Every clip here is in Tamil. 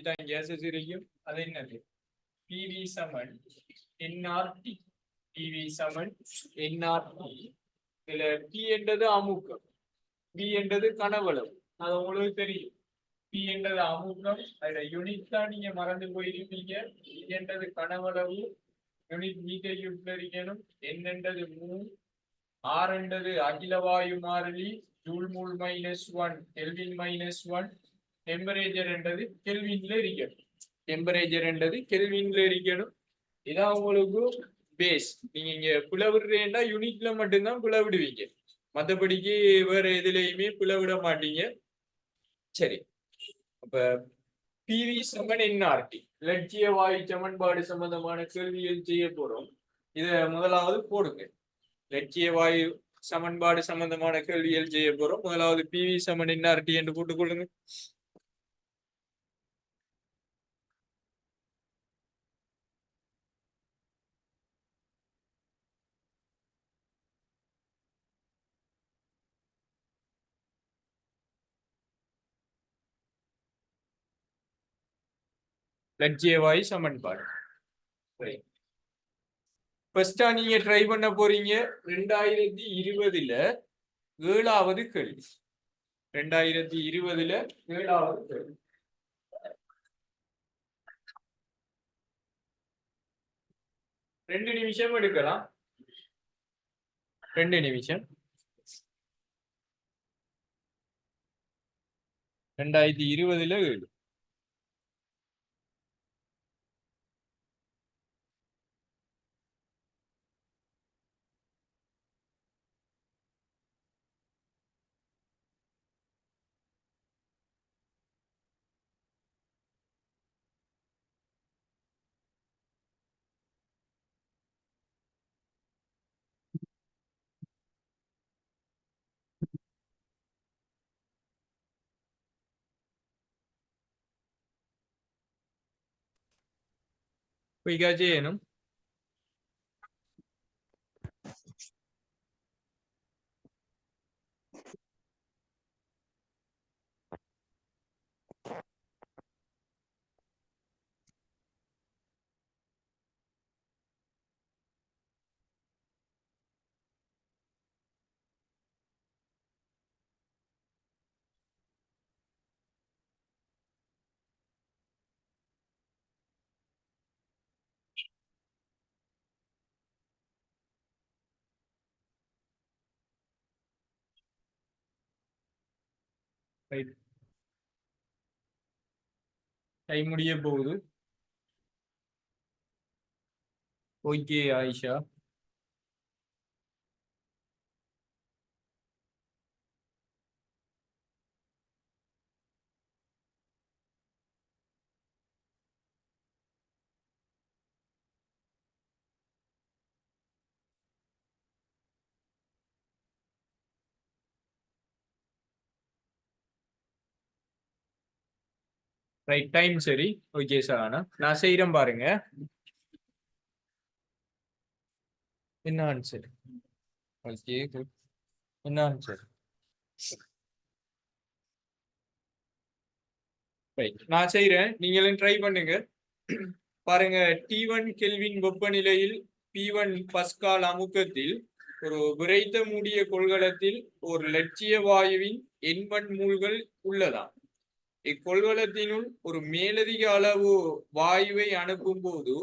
தான் கேசஸ் இருக்கும் அது என்னது? பிவி சமன் என்ஆர்டி பிவி சமன் என்ஆர்டி இதுல பி என்றது அமுக்கம். பி என்றது கனவளவு. அது உங்களுக்கு தெரியும். பி என்றது அமுக்கம். அதுல யூனிட் தான் நீங்க மறந்து போயிருப்பீங்க. பி என்றது கனவளவு. யூனிட் மீட்டர் யூனிட்ல இருக்கணும் என் என்றது மூ. ஆர் என்றது அகிலவாயு மாறிலி. Joule mole minus one kelvin minus one temperature என்றது கெல்வின்ல இருக்கணும். டெம்பரேச்சர் என்றது கெல்வின்ல இருக்கணும். இதான் உங்களுக்கு பேஸ் நீங்க இங்க பிளவிடுறேன்டா யூனிட்ல மட்டும்தான் பிளவிடுவீங்க மத்தபடிக்கு வேற எதுலையுமே பிளவிட மாட்டீங்க. சரி. அப்ப பிவி சமன் என்ஆர்டி லட்சிய வாயு சமன்பாடு சம்பந்தமான கேள்விகள் செய்ய போறோம். இத முதலாவது போடுங்க. லட்சிய வாயு சமன்பாடு சம்பந்தமான கேள்விகள் செய்ய போறோம். முதலாவது பிவி சமன் என்ஆர்டி என்று போட்டுக்கொள்ளுங்க லட்சிய வாயு சமன்பாடு ஃபர்ஸ்டா நீங்க ட்ரை பண்ண போறீங்க. ரெண்டாயிரத்தி இருபதுல ஏழாவது கேள்வி. ரெண்டாயிரத்தி இருபதுல ஏழாவது கேள்வி. ரெண்டு நிமிஷம் எடுக்கலாம். ரெண்டு நிமிஷம். ரெண்டாயிரத்தி இருபதுல ஏழு. വൈകാരിക ചെയ്യനും ரைட் டைம் முடிய போகுது. ஓகே ஆயிஷா. ரைட் டைம் சரி ஓகே சார் நான் செய்யறேன் பாருங்க என்ன ஆன்சர் ஓகே குட் என்ன ஆன்சர் ரைட் நான் செய்கிறேன் நீங்களும் ட்ரை பண்ணுங்க பாருங்க டி ஒன் கெல்வின் வெப்பநிலையில் பி ஒன் பஸ்கால் அமுக்கத்தில் ஒரு விரைத்த மூடிய கொள்கலத்தில் ஒரு லட்சிய வாயுவின் எண்பன் மூல்கள் உள்ளதாம் இக்கொள்வளத்தினுள் ஒரு மேலதிக அளவு வாயுவை அனுப்பும் போது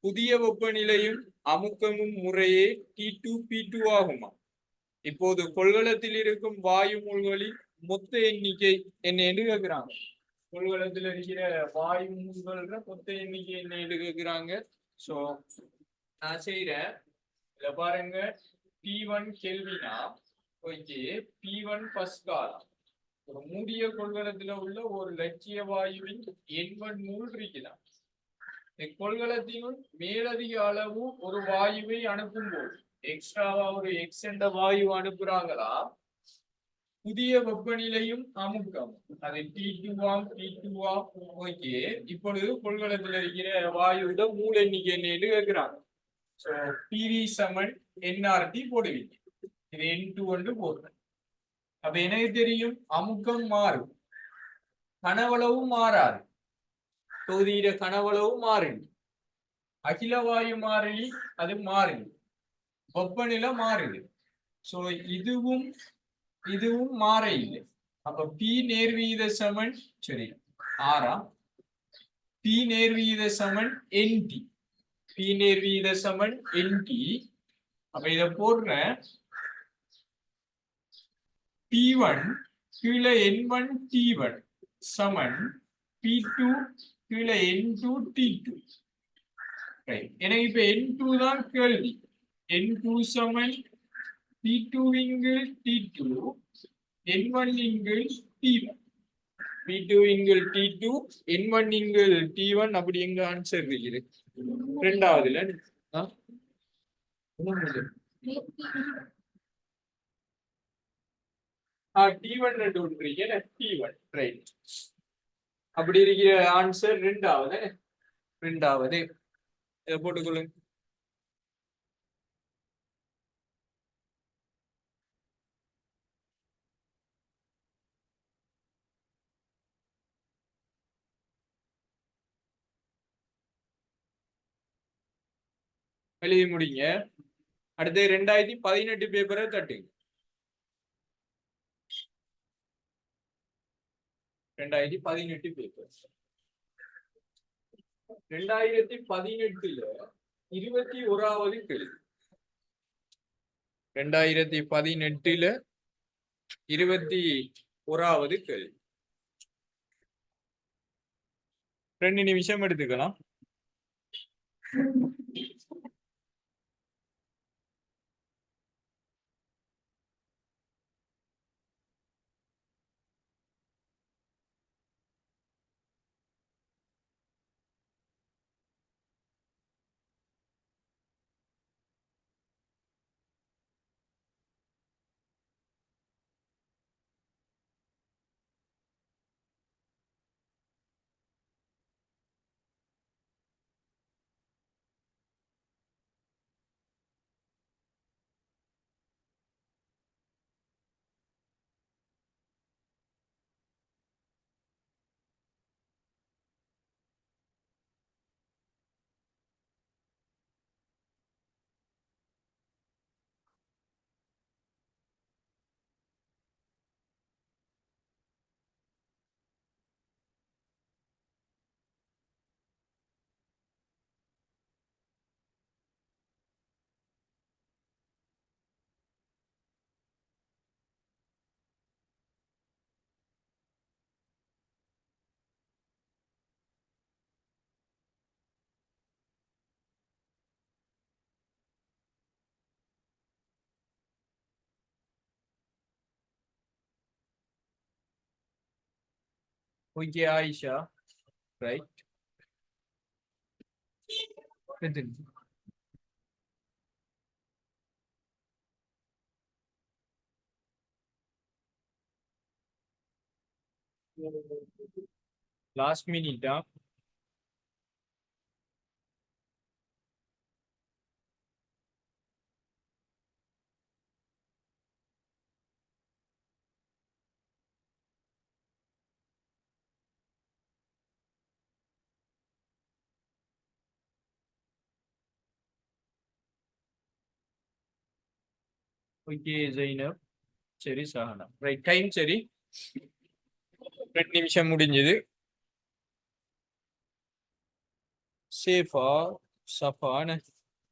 புதிய வெப்பநிலையும் அமுக்கமும் முறையே டி டூ பி டூ ஆகுமா? இப்போது கொள்கலத்தில் இருக்கும் வாயு மூல்களின் மொத்த எண்ணிக்கை என்ன என்று கேட்கிறாங்க. கொள்கலத்தில் இருக்கிற வாயு மூல்கள மொத்த எண்ணிக்கை என்ன என்று கேட்கிறாங்க. சோ நான் செய்யறேன் இத பாருங்க. பி ஒன் கேள்வினா ஓகே பி ஒன் பஸ்காலா ஒரு மூடிய கொள்கலத்துல உள்ள ஒரு லட்சிய வாயுவின் எண்பன் நூல் இருக்குதான் இக்கொள்கலத்தினுள் மேலதிக அளவு ஒரு வாயுவை அனுப்பும் போது எக்ஸ்ட்ராவா ஒரு எக்ஸ் என்ற வாயு அனுப்புறாங்களா? புதிய வெப்பநிலையும் அமுக்கம். அது டி டூவாம் டி டூவாம் ஓகே இப்பொழுது கொள்கலத்துல இருக்கிற வாயுட மூல எண்ணிக்கை என்னன்னு கேட்கிறாங்க. ஸோ பிவி சமன் என்ஆர்டி போடுவீங்க. இது என் டூ ஒன்று போடுறேன் அப்ப எனக்கு தெரியும்? அமுக்கம் மாறும். கனவளவும் மாறாது. தொகுதியிட கனவளவு மாறிலி அகிலவாயு மாறிலி அது மாறிலி வெப்பநிலை மாறுது சோ இதுவும் இதுவும் மாற இல்லை அப்ப பி நேர்வீத சமன் சரி ஆறாம். பி நேர்வீத சமன் என் டி பி நேர்வீத சமன் என் டி அப்ப இத போடுறேன். பி ஒன் கீழே என் ஒன் டி ஒன் சமன் பி கீழே என் டூ டி டூ எனக்கு இப்ப என் தான் கேள்வி. என் சமன் டி இங்கு டி டூ என் ஒன் இங்கு டி ஒன் பி டூ இங்கிள் டி டூ என் ஒன் இங்கிள் டி ஒன் அப்படி எங்க ஆன்சர் இருக்குது? ரெண்டாவதுல. ஆ? டி ஒன் ரெண்டு ஒன்றீங்க டி ஒன் ரைட் அப்படி இருக்கிற ஆன்சர் ரெண்டாவது. ரெண்டாவது. இதை போட்டுக்கொள்ளுங்க எழுதி முடிங்க. அடுத்து ரெண்டாயிரத்தி பதினெட்டு பேப்பரை தட்டுங்க. ரெண்டாயிரத்தி பதினெட்டு பேப்பர்ஸ் ரெண்டாயிரத்தி பதினெட்டுல இருபத்தி ஓராவது கேள்வி. ரெண்டாயிரத்தி பதினெட்டுல இருபத்தி ஓராவது கேள்வி. ரெண்டு நிமிஷம் எடுத்துக்கலாம். ஓகே ஆயிஷா ரைட் லாஸ்ட் மினிட்டா ஓகே ஜெயினப் சரி சஹனா ரைட் டைம் சரி. ரெண்டு நிமிஷம் முடிஞ்சது. சேஃபா சஃபான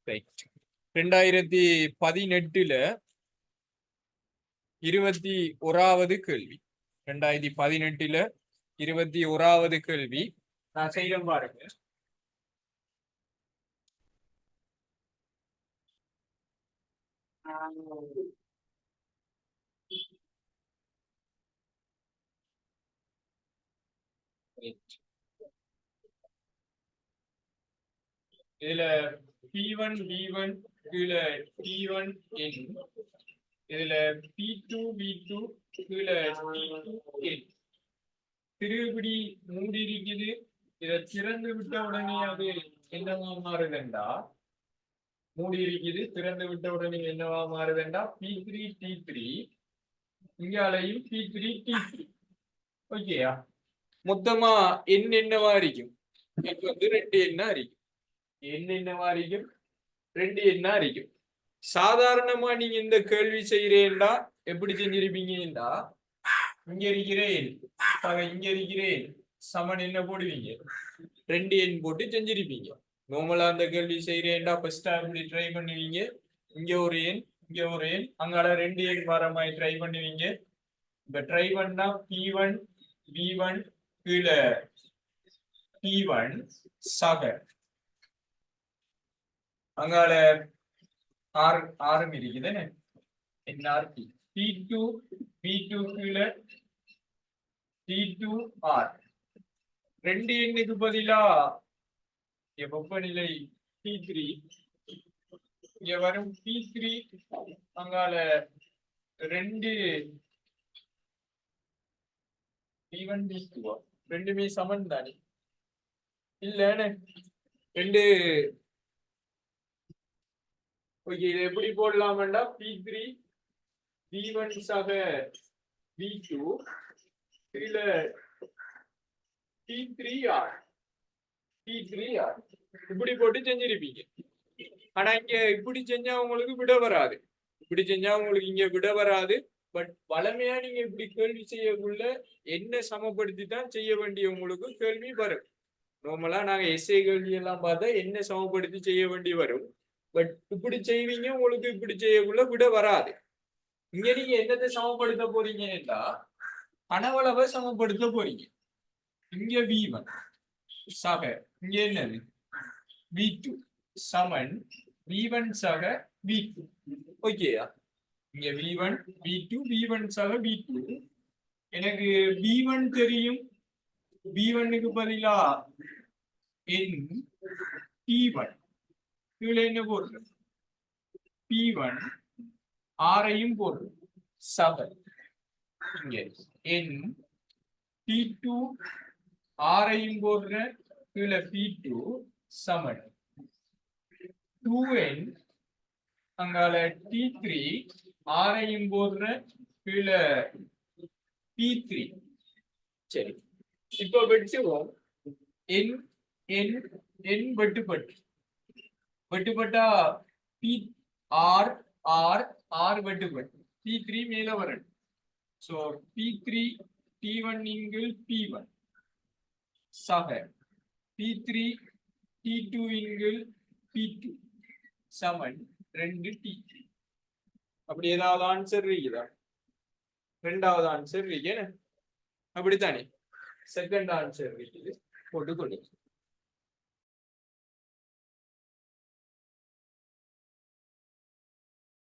ரைட் ரெண்டாயிரத்தி பதினெட்டுல இருபத்தி ஓராவது கேள்வி. ரெண்டாயிரத்தி பதினெட்டுல இருபத்தி ஓராவது கேள்வி. நான் செய்யறேன் பாருங்க. இதுல பி ஒன் பி ஒன் கீழே டி ஒன் என் இதுல பி டூ பி டூ கீழே டி டூ என் திருபிடி மூடி இருக்குது இதை திறந்து விட்ட உடனே அது என்னவா மாறுதுண்டா மூடி இருக்குது திறந்து விட்ட உடனே என்னவா மாறுதுண்டா பி த்ரீ டி த்ரீ இங்காலையும் பி த்ரீ டி த்ரீ ஓகேயா மொத்தமா எண் என்னவா இருக்கும்? எனக்கு வந்து ரெண்டு எண்ணா இருக்கும். என்ன என்னவா இருக்கும்? ரெண்டு எண்ணா இருக்கும். சாதாரணமா நீங்க இந்த கேள்வி செய்யறேன்டா எப்படி செஞ்சிருப்பீங்கடா இங்க இருக்கிறேன். இங்க இருக்கிறேன். சமன் என்ன போடுவீங்க? ரெண்டு எண் போட்டு செஞ்சிருப்பீங்க. நார்மலா அந்த கேள்வி செய்யறேன்டா ஃபர்ஸ்டா இப்படி ட்ரை பண்ணுவீங்க. இங்க ஒரு எண் இங்க ஒரு எண். அங்கால ரெண்டு எண் வர மாதிரி ட்ரை பண்ணுவீங்க. இப்ப ட்ரை பண்ணா பி ஒன் பி ஒன் கீழே பி ஒன் சக அங்கால ஆறு ஆறும் இருக்குதுன்னு NRP P two P two கீழே டி டூ ஆர் ரெண்டு எண்ணுக்கு பதிலா இங்க வெப்பநிலை டி த்ரீ இங்க வரும் டி த்ரீ அங்கால ரெண்டு டி ரெண்டுமே சமன் தானே? இல்ல ரெண்டு. ஓகே இது எப்படி போடலாம்டா பி த்ரீ பி ஒன் சக பி டூ இதுல த்ரீ டி த்ரீ ஆர் இப்படி போட்டு செஞ்சிருப்பீங்க. ஆனா இங்க இப்படி செஞ்சா உங்களுக்கு விட வராது. இப்படி செஞ்சா உங்களுக்கு இங்க விட வராது. பட் வளமையா நீங்க இப்படி கேள்வி செய்யக்குள்ள என்ன சமப்படுத்தி தான் செய்ய வேண்டிய உங்களுக்கு கேள்வி வரும். நார்மலா நாங்க எஸ்ஏ கேள்வி எல்லாம் பார்த்தா என்ன சமப்படுத்தி செய்ய வேண்டி வரும். பட் இப்படி செய்வீங்க உங்களுக்கு இப்படி செய்யக்குள்ள விட வராது. இங்க நீங்க என்னத்தை சமப்படுத்த போறீங்கன்னா பணவளவை சமப்படுத்த போறீங்க. இங்க வி சக இங்க என்னது வி டூ சமன் வி ஒன் சக வி டூ ஓகேயா இங்க V one V two V one சக வி டூ எனக்கு வி ஒன் தெரியும். வி ஒன்னுக்கு பதிலா என் டி ஒன் இதுல என்ன போடுறது? பி ஒன் ஆரையும் போடுறது. சவன். இங்க என் பி டூ ஆரையும் போடுற கீழே பி டூ சமன். டூ என் அங்கால டி த்ரீ ஆரையும் போடுற கீழே பி த்ரீ சரி. இப்போ வெட்டுவோம். என் என் என் வெட்டுப்பட்டு. வெட்டுப்பட்டா பி ஆர் ஆர் ஆர் வெட்டுப்பட்டு. பி த்ரீ மேல வரணும். So P3 T1 இங்கு P1 சக. P3 T2 இங்கு P2 சமன். ரெண்டு T. அப்படி ஏதாவது ஆன்சர் இருக்குதா? ரெண்டாவது ஆன்சர் இருக்கு அப்படித்தானே? செகண்ட் ஆன்சர் இருக்குது. போட்டு போட்டுக்கொள்ளு